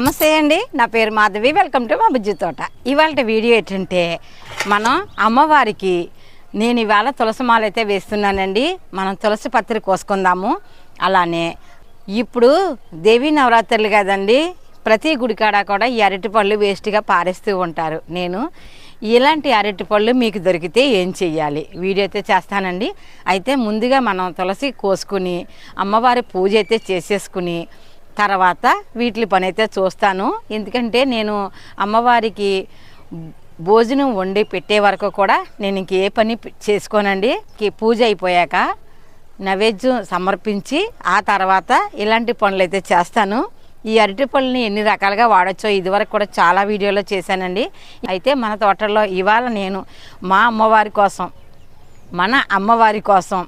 నమస్తే అండి. నా పేరు మాధవి. వెల్కమ్ టు మా బుజ్జి తోట. ఇవాళ వీడియో ఏంటంటే మనం అమ్మవారికి నేను ఇవాళ తులసి మాల అయితే వేస్తున్నానండి. మనం తులసి పత్రి కోసుకుందాము. అలానే ఇప్పుడు దేవీ నవరాత్రులు కదండి ప్రతి గుడికాడ కూడా ఈ అరటిపళ్ళు వేస్ట్గా పారేస్తూ ఉంటారు. నేను ఇలాంటి అరటిపళ్ళు మీకు దొరికితే ఏం చెయ్యాలి? వీడియో అయితే చేస్తానండి. అయితే ముందుగా మనం తులసి కోసుకుని అమ్మవారి పూజ అయితే చేసేసుకుని తర్వాత వీటి పని అయితే చూస్తాను. ఎందుకంటే నేను అమ్మవారికి భోజనం వండి పెట్టే వరకు కూడా నేను ఇంకే ఏ పని చేసుకోనండి. పూజ అయిపోయాక నైవేద్యం సమర్పించి ఆ తర్వాత ఇలాంటి పనులు అయితే చేస్తాను. ఈ అరటి పళ్ళని ఎన్ని రకాలుగా వాడచ్చో ఇదివరకు కూడా చాలా వీడియోలో చేశానండి. అయితే మన తోటలో ఇవాళ నేను మా అమ్మవారి కోసం మన అమ్మవారి కోసం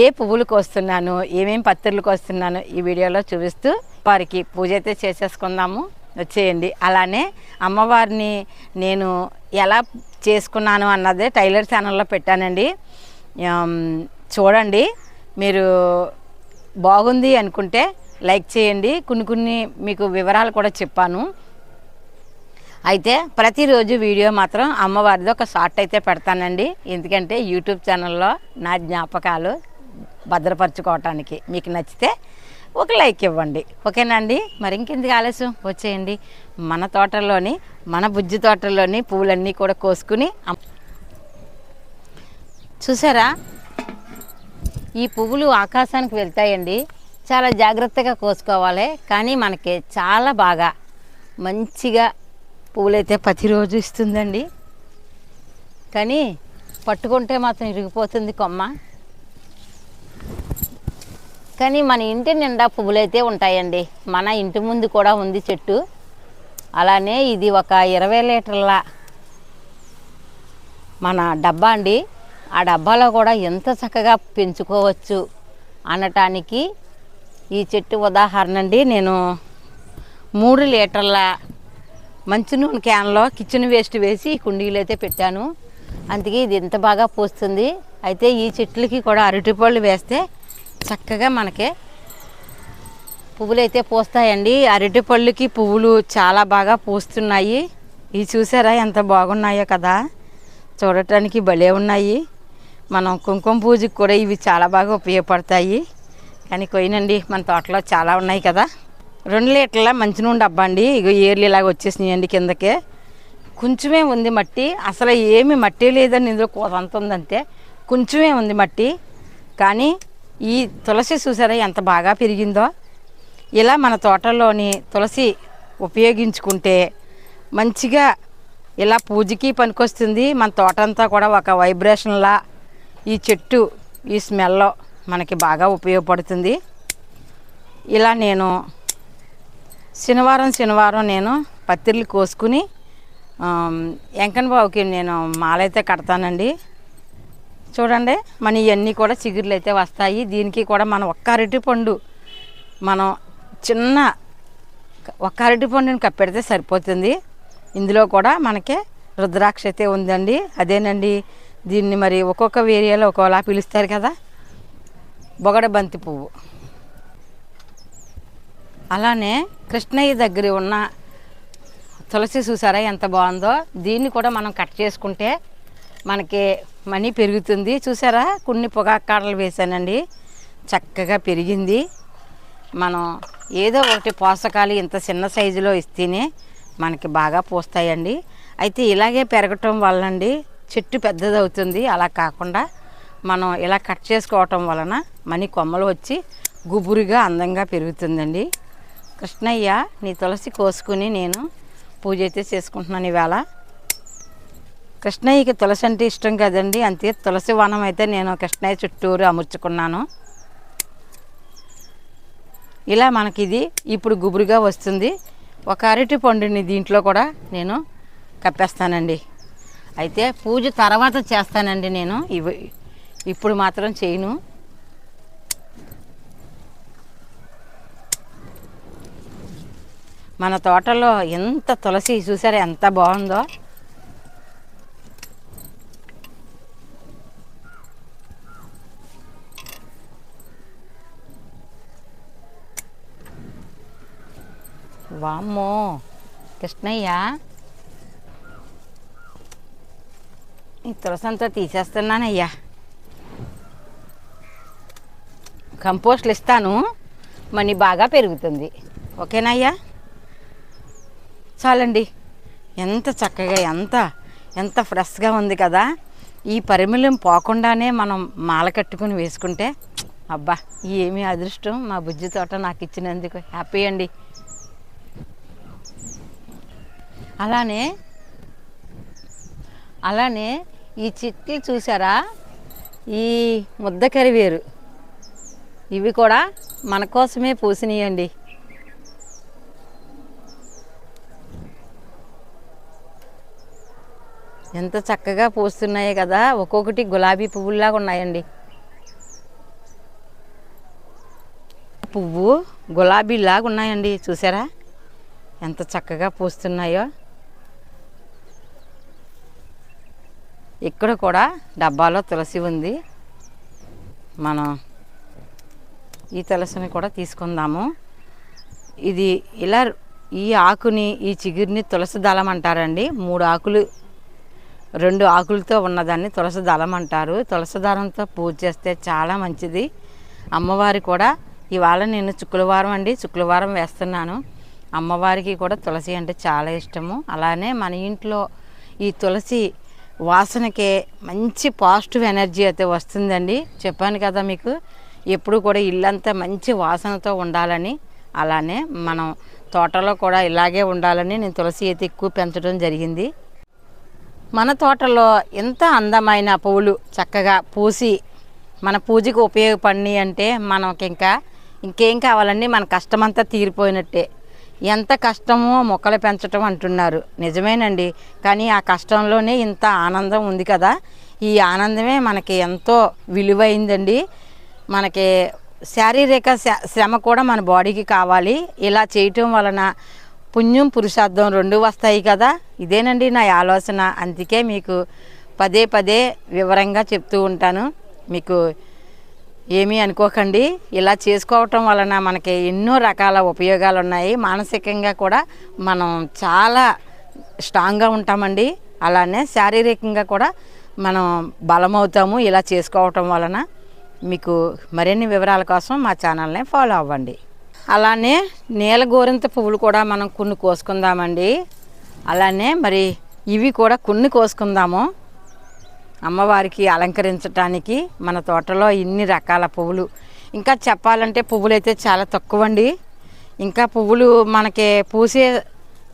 ఏ పువ్వులు కోస్తున్నాను ఏమేమి పత్తిర్లు కోస్తున్నాను ఈ వీడియోలో చూపిస్తూ వారికి పూజ అయితే చేసేసుకుందాము. వచ్చేయండి. అలానే అమ్మవారిని నేను ఎలా చేసుకున్నాను అన్నదే టైలర్ ఛానల్లో పెట్టానండి. చూడండి. మీరు బాగుంది అనుకుంటే లైక్ చేయండి. కొన్ని కొన్ని మీకు వివరాలు కూడా చెప్పాను. అయితే ప్రతిరోజు వీడియో మాత్రం అమ్మవారిది ఒక షార్ట్ అయితే పెడతానండి. ఎందుకంటే యూట్యూబ్ ఛానల్లో నా జ్ఞాపకాలు భద్రపరచుకోవటానికి మీకు నచ్చితే ఒక లైక్ ఇవ్వండి. ఓకేనండి మరి ఇంకెందుకు ఆలస్యం? వచ్చేయండి. మన తోటలోని మన బుజ్జి తోటలోని పువ్వులన్నీ కూడా కోసుకుని చూసారా? ఈ పువ్వులు ఆకాశానికి వెళ్తాయండి. చాలా జాగ్రత్తగా కోసుకోవాలి. కానీ మనకి చాలా బాగా మంచిగా పువ్వులైతే ప్రతిరోజు ఇస్తుందండి. కానీ పట్టుకుంటే మాత్రం ఇరిగిపోతుంది కొమ్మ. కానీ మన ఇంటి నిండా పువ్వులైతే ఉంటాయండి. మన ఇంటి ముందు కూడా ఉంది చెట్టు. అలానే ఇది ఒక ఇరవై లీటర్ల మన డబ్బా అండి. ఆ డబ్బాలో కూడా ఎంత చక్కగా పెంచుకోవచ్చు అనటానికి ఈ చెట్టు ఉదాహరణ అండి. నేను మూడు లీటర్ల మంచి నూనె క్యాన్లో కిచెన్ వేస్ట్ వేసి కుండీలు అయితే పెట్టాను. అందుకే ఇది ఎంత బాగా పూస్తుంది. అయితే ఈ చెట్లకి కూడా అరటిపళ్ళు వేస్తే చక్కగా మనకి పువ్వులు అయితే పూస్తాయండి. అరటి పళ్ళుకి పువ్వులు చాలా బాగా పూస్తున్నాయి. ఇవి చూసారా ఎంత బాగున్నాయో కదా. చూడటానికి భలే ఉన్నాయి. మనం కుంకుమ పూజకి కూడా ఇవి చాలా బాగా ఉపయోగపడతాయి. కానీ కొయ్యనండి మన తోటలో చాలా ఉన్నాయి కదా. రెండు లీటర్ల మంచి నూనె డబ్బా అండి. ఇగో ఏర్లు ఇలాగ వచ్చేసినాయండి కిందకే. కొంచెమే ఉంది మట్టి. అసలు ఏమి మట్టి లేదని ఇందులో కోతంత ఉందంటే కొంచెమే ఉంది మట్టి. కానీ ఈ తులసి చూసారా ఎంత బాగా పెరిగిందో? ఇలా మన తోటలోని తులసి ఉపయోగించుకుంటే మంచిగా ఇలా పూజకి పనికొస్తుంది. మన తోట అంతా కూడా ఒక వైబ్రేషన్లా ఈ చెట్టు ఈ స్మెల్లో మనకి బాగా ఉపయోగపడుతుంది. ఇలా నేను శనివారం శనివారం నేను పత్తిర్లు కోసుకుని వెంకన్న బాబుకి నేను మాలైతే కడతానండి. చూడండి మన ఇవన్నీ కూడా చిగుర్లు అయితే వస్తాయి. దీనికి కూడా మనం ఒక్క అరటి పండు మనం చిన్న ఒక్క అరటి పండుని కప్పెడితే సరిపోతుంది. ఇందులో కూడా మనకి రుద్రాక్ష అయితే ఉందండి. అదేనండి దీన్ని మరి ఒక్కొక్క ఏరియాలో ఒక్కోలా పిలుస్తారు కదా. బొగడ బంతి పువ్వు. అలానే కృష్ణయ్య దగ్గర ఉన్న తులసి చూసారా ఎంత బాగుందో? దీన్ని కూడా మనం కట్ చేసుకుంటే మనకి మనీ పెరుగుతుంది. చూసారా? కొన్ని పొగాకాడలు వేసానండి చక్కగా పెరిగింది. మనం ఏదో ఒకటి పోషకాలు ఇంత చిన్న సైజులో ఇస్తేనే మనకి బాగా పూస్తాయండి. అయితే ఇలాగే పెరగటం వల్లండి చెట్టు పెద్దదవుతుంది. అలా కాకుండా మనం ఇలా కట్ చేసుకోవటం వలన మనీ కొమ్మలు వచ్చి గుబురుగా అందంగా పెరుగుతుందండి. కృష్ణయ్య నీ తులసి కోసుకుని నేను పూజ అయితే చేసుకుంటున్నాను ఇవాళ. కృష్ణయ్యకి తులసి అంటే ఇష్టం కదండి. అంతే తులసి వనం అయితే నేను కృష్ణయ్య చుట్టూరు అమర్చుకున్నాను. ఇలా మనకి ఇది ఇప్పుడు గుబురుగా వస్తుంది. ఒక అరటి పండుని దీంట్లో కూడా నేను కప్పేస్తానండి. అయితే పూజ తర్వాత చేస్తానండి నేను. ఇవి ఇప్పుడు మాత్రం చేయను. మన తోటలో ఎంత తులసి చూసారా ఎంత బాగుందో. వామ్మో. కృష్ణయ్య. ఈ తులసంతా తీసేస్తున్నానయ్యా. కంపోస్ట్లు ఇస్తాను మనీ బాగా పెరుగుతుంది. ఓకేనయ్యా? చాలండి. ఎంత చక్కగా ఎంత ఎంత ఫ్రెష్గా ఉంది కదా. ఈ పరిమళం పోకుండానే మనం మాల కట్టుకుని వేసుకుంటే అబ్బా ఏమి అదృష్టం. మా బుజ్జి తోట నాకు ఇచ్చినందుకు హ్యాపీ అండి. అలానే అలానే ఈ చెట్లు చూసారా ఈ ముద్ద కరివేరు. ఇవి కూడా మన కోసమే పూసినాయండి. ఎంత చక్కగా పూస్తున్నాయి కదా ఒక్కొక్కటి గులాబీ పువ్వుల్లాగా ఉన్నాయండి. పువ్వు గులాబీలాగా ఉన్నాయండి చూసారా ఎంత చక్కగా పూస్తున్నాయో. ఇక్కడ కూడా డబ్బాలో తులసి ఉంది. మనం ఈ తులసిని కూడా తీసుకుందాము. ఇది ఇలా ఈ ఆకుని ఈ చిగురిని తులసి దళం అంటారండి. మూడు ఆకులు రెండు ఆకులతో ఉన్నదాన్ని తులసి దళం అంటారు. తులసి దళంతో పూజ చేస్తే చాలా మంచిది. అమ్మవారి కూడా ఇవాళ నేను శుక్రవారం అండి శుక్రవారం వేస్తున్నాను. అమ్మవారికి కూడా తులసి అంటే చాలా ఇష్టము. అలానే మన ఇంట్లో ఈ తులసి వాసనకే మంచి పాజిటివ్ ఎనర్జీ అయితే వస్తుందండి. చెప్పాను కదా మీకు ఎప్పుడు కూడా ఇల్లంతా మంచి వాసనతో ఉండాలని అలానే మనం తోటలో కూడా ఇలాగే ఉండాలని నేను తులసి అయితే ఎక్కువ పెంచడం జరిగింది. మన తోటలో ఎంత అందమైన పువ్వులు చక్కగా పూసి మన పూజకు ఉపయోగపడినాయి అంటే మనకి ఇంకా ఇంకేం కావాలండి? మన కష్టమంతా తీరిపోయినట్టే. ఎంత కష్టమో మొక్కలు పెంచటం అంటున్నారు. నిజమేనండి. కానీ ఆ కష్టంలోనే ఇంత ఆనందం ఉంది కదా. ఈ ఆనందమే మనకి ఎంతో విలువైందండి. మనకి శారీరక శ్రమ కూడా మన బాడీకి కావాలి. ఇలా చేయటం వలన పుణ్యం పురుషార్థం రెండు వస్తాయి కదా. ఇదేనండి నా ఆలోచన. అందుకే మీకు పదే పదే వివరంగా చెప్తూ ఉంటాను. మీకు ఏమీ అనుకోకండి. ఇలా చేసుకోవటం వలన మనకి ఎన్నో రకాల ఉపయోగాలు ఉన్నాయి మానసికంగా కూడా మనం చాలా స్ట్రాంగ్గా ఉంటామండి. అలానే శారీరకంగా కూడా మనం బలమవుతాము. ఇలా చేసుకోవటం వలన మీకు మరిన్ని వివరాల కోసం మా ఛానల్ని ఫాలో అవ్వండి. అలానే నీల గోరింత పువ్వులు కూడా మనం కొన్ని కోసుకుందామండి. అలానే మరి ఇవి కూడా కొన్ని కోసుకుందాము. అమ్మవారికి అలంకరించటానికి మన తోటలో ఇన్ని రకాల పువ్వులు. ఇంకా చెప్పాలంటే పువ్వులు అయితే చాలా తక్కువ అండి ఇంకా పువ్వులు మనకి పూసే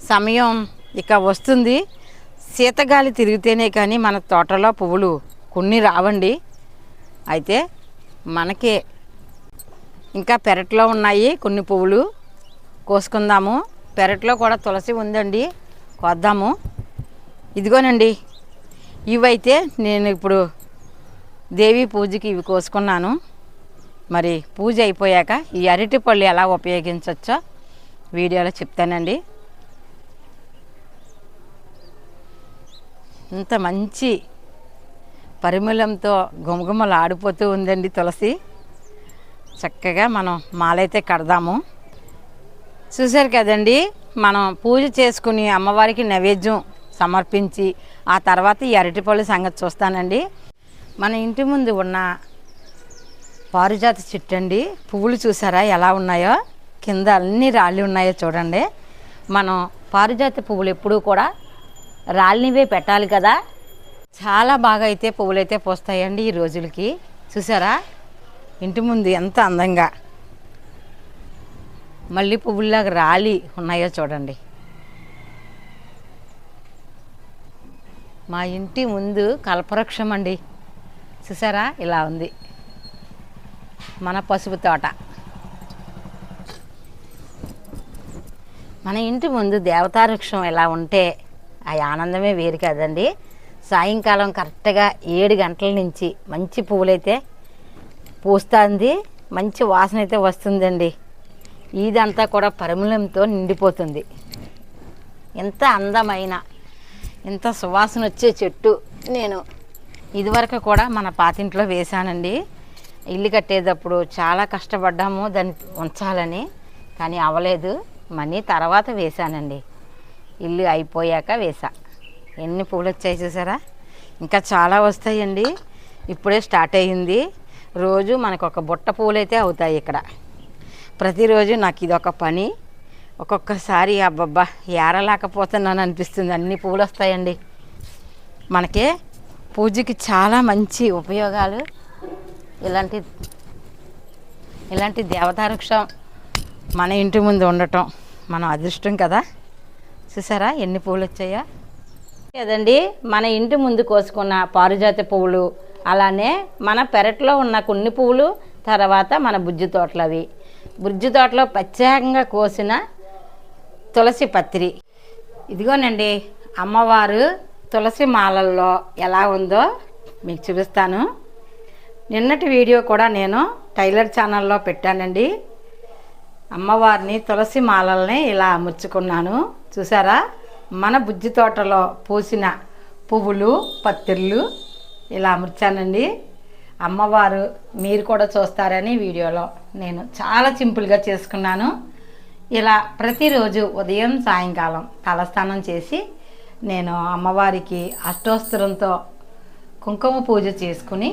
సమయం ఇక వస్తుంది. శీతగాలి తిరిగితేనే కానీ మన తోటలో పువ్వులు కొన్ని రావండి. అయితే మనకే ఇంకా పెరట్లో ఉన్నాయి కొన్ని పువ్వులు. కోసుకుందాము. పెరట్లో కూడా తులసి ఉందండి. కోద్దాము. ఇదిగోనండి ఇవైతే నేను ఇప్పుడు దేవి పూజకి ఇవి కోసుకున్నాను. మరి పూజ అయిపోయాక ఈ అరటి పళ్ళు ఎలా ఉపయోగించవచ్చో వీడియోలో చెప్తానండి. ఇంత మంచి పరిమళంతో గుమగుమలు ఆడిపోతూ ఉందండి తులసి. చక్కగా మనం మాలైతే కడదాము. చూశారు కదండి మనం పూజ చేసుకుని అమ్మవారికి నైవేద్యం సమర్పించి ఆ తర్వాత ఈ అరటిపళ్ళు సంగతి చూస్తానండి. మన ఇంటి ముందు ఉన్న పారిజాత చెట్టు అండి. పువ్వులు చూసారా ఎలా ఉన్నాయో? కింద అన్ని రాళ్ళు ఉన్నాయో చూడండి. మనం పారిజాత పువ్వులు ఎప్పుడూ కూడా రాళ్ళనివే పెట్టాలి కదా. చాలా బాగా అయితే పువ్వులు అయితే పోస్తాయండి ఈ రోజులకి. చూసారా? ఇంటి ముందు ఎంత అందంగా. మళ్ళీ పువ్వుల్లాగా రాలి ఉన్నాయో చూడండి. మా ఇంటి ముందు కల్పవృక్షం అండి చూసారా? ఇలా ఉంది. మన పసుపు తోట. మన ఇంటి ముందు దేవతావృక్షం ఇలా ఉంటే ఆ ఆనందమే వేరు కదండి. సాయంకాలం కరెక్ట్గా ఏడు గంటల నుంచి మంచి పువ్వులైతే పూస్తుంది. మంచి వాసన అయితే వస్తుందండి. ఇదంతా కూడా పరిమళంతో నిండిపోతుంది. ఎంత అందమైన ఇంత సువాసన వచ్చే చెట్టు నేను ఇదివరకు కూడా మన పాతింట్లో వేశానండి. ఇల్లు కట్టేటప్పుడు చాలా కష్టపడ్డాము దాన్ని ఉంచాలని కానీ అవ్వలేదు మనీ తర్వాత వేశానండి. ఇల్లు అయిపోయాక వేసా ఎన్ని పూలు వచ్చాయి చూసారా? ఇంకా చాలా వస్తాయండి. ఇప్పుడే స్టార్ట్ అయ్యింది. రోజు మనకు ఒక బుట్ట పూలైతే అవుతాయి ఇక్కడ. ప్రతిరోజు నాకు ఇది ఒక పని. ఒక్కొక్కసారి అబ్బబ్బా ఏరలేకపోతున్నాను అనిపిస్తుంది అన్ని పూలు వస్తాయండి మనకి పూజకి చాలా మంచి ఉపయోగాలు. ఇలాంటి ఇలాంటి దేవతావృక్షం మన ఇంటి ముందు ఉండటం మనం అదృష్టం కదా. చూసారా ఎన్ని పూలు వచ్చాయో కదండి మన ఇంటి ముందు కోసుకున్న పారిజాత పువ్వులు అలానే మన పెరట్లో ఉన్న కొన్ని పువ్వులు తర్వాత మన బుజ్జి తోటలు అవి బుజ్జి తోటలో ప్రత్యేకంగా కోసిన తులసి పత్రి. ఇదిగోనండి అమ్మవారు తులసి మాలల్లో ఎలా ఉందో మీకు చూపిస్తాను. నిన్నటి వీడియో కూడా నేను టైలర్ ఛానల్లో పెట్టానండి. అమ్మవారిని తులసి మాలల్ని ఇలా అమర్చుకున్నాను. చూసారా? మన బుజ్జి తోటలో పూసిన పువ్వులు పత్తిర్లు ఇలా అమర్చానండి. అమ్మవారు మీరు కూడా చూస్తారని వీడియోలో నేను చాలా సింపుల్గా చేసుకున్నాను. ఇలా ప్రతిరోజు ఉదయం సాయంకాలం తలస్నానం చేసి నేను అమ్మవారికి అష్టోత్తరంతో కుంకుమ పూజ చేసుకుని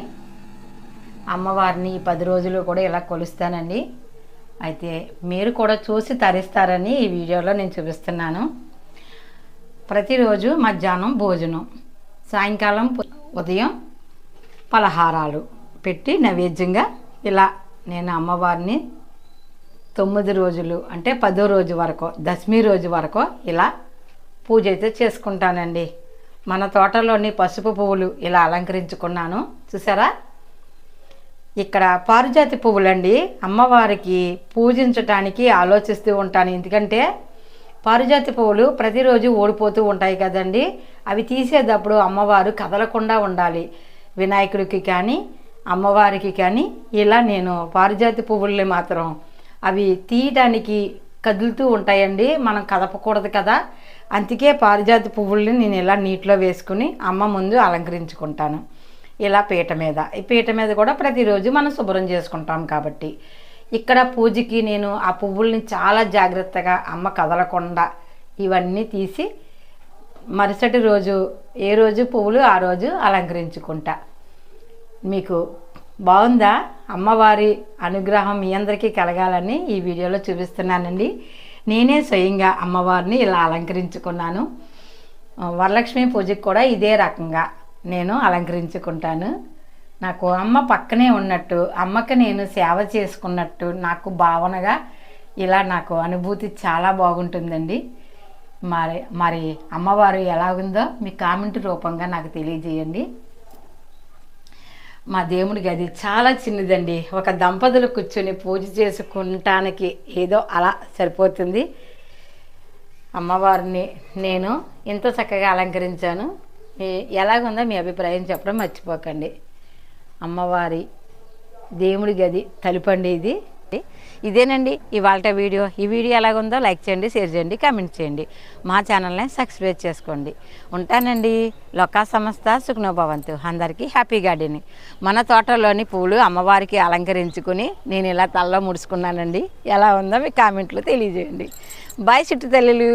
అమ్మవారిని ఈ పది రోజులు కూడా ఇలా కొలుస్తానండి. అయితే మీరు కూడా చూసి తరిస్తారని ఈ వీడియోలో నేను చూపిస్తున్నాను. ప్రతిరోజు మధ్యాహ్నం భోజనం సాయంకాలం ఉదయం పలహారాలు పెట్టి నైవేద్యంగా ఇలా నేను అమ్మవారిని తొమ్మిది రోజులు అంటే పదో రోజు వరకు దశమి రోజు వరకు ఇలా పూజ అయితే చేసుకుంటానండి. మన తోటలోని పసుపు పువ్వులు ఇలా అలంకరించుకున్నాను. చూసారా? ఇక్కడ పారిజాతి పువ్వులండి. అమ్మవారికి పూజించటానికి ఆలోచిస్తూ ఉంటాను. ఎందుకంటే పారిజాతి పువ్వులు ప్రతిరోజు ఓడిపోతూ ఉంటాయి కదండి. అవి తీసేటప్పుడు అమ్మవారు కదలకుండా ఉండాలి. వినాయకుడికి కానీ అమ్మవారికి కానీ ఇలా నేను పారిజాతి పువ్వుల్ని మాత్రం అవి తీయటానికి కదులుతూ ఉంటాయండి. మనం కదపకూడదు కదా. అందుకే పారిజాతి పువ్వుల్ని నేను ఇలా నీటిలో వేసుకుని అమ్మ ముందు అలంకరించుకుంటాను. ఇలా పీట మీద. ఈ పీట మీద కూడా ప్రతిరోజు మనం శుభ్రం చేసుకుంటాం కాబట్టి. ఇక్కడ పూజకి నేను ఆ పువ్వుల్ని చాలా జాగ్రత్తగా అమ్మ కదలకుండా ఇవన్నీ తీసి మరుసటి రోజు ఏ రోజు పువ్వులు ఆ రోజు అలంకరించుకుంటా. మీకు బాగుందా? అమ్మవారి అనుగ్రహం మీ అందరికీ కలగాలని ఈ వీడియోలో చూపిస్తున్నానండి. నేనే స్వయంగా అమ్మవారిని ఇలా అలంకరించుకున్నాను. వరలక్ష్మి పూజకి కూడా ఇదే రకంగా నేను అలంకరించుకుంటాను. నాకు అమ్మ పక్కనే ఉన్నట్టు అమ్మకి నేను సేవ చేసుకున్నట్టు నాకు భావనగా ఇలా నాకు అనుభూతి చాలా బాగుంటుందండి. మరి మరి అమ్మవారు ఎలా ఉందో మీ కామెంట్ రూపంగా నాకు తెలియజేయండి. మా దేవుడి గది చాలా చిన్నదండి. ఒక దంపతులు కూర్చొని పూజ చేసుకుంటానికి ఏదో అలా సరిపోతుంది. అమ్మవారిని నేను ఇంత చక్కగా అలంకరించాను. ఎలాగుందో మీ అభిప్రాయం చెప్పడం మర్చిపోకండి. అమ్మవారి దేవుడి గది తలుపండి ఇది. ఇదేనండి ఇవాళ వీడియో. ఈ వీడియో ఎలాగుందో లైక్ చేయండి షేర్ చేయండి కామెంట్ చేయండి. మా ఛానల్ని సబ్స్క్రైబ్ చేసుకోండి. ఉంటానండి. లొకా సంస్థ సుఖ్నోభవంతు. అందరికీ హ్యాపీ గార్డెనింగ్. మన తోటలోని పూలు అమ్మవారికి అలంకరించుకుని నేను ఇలా తలలో ముడుచుకున్నానండి. ఎలా ఉందో మీ కామెంట్లో తెలియజేయండి. బాయ్ చుట్టు తల్లిలు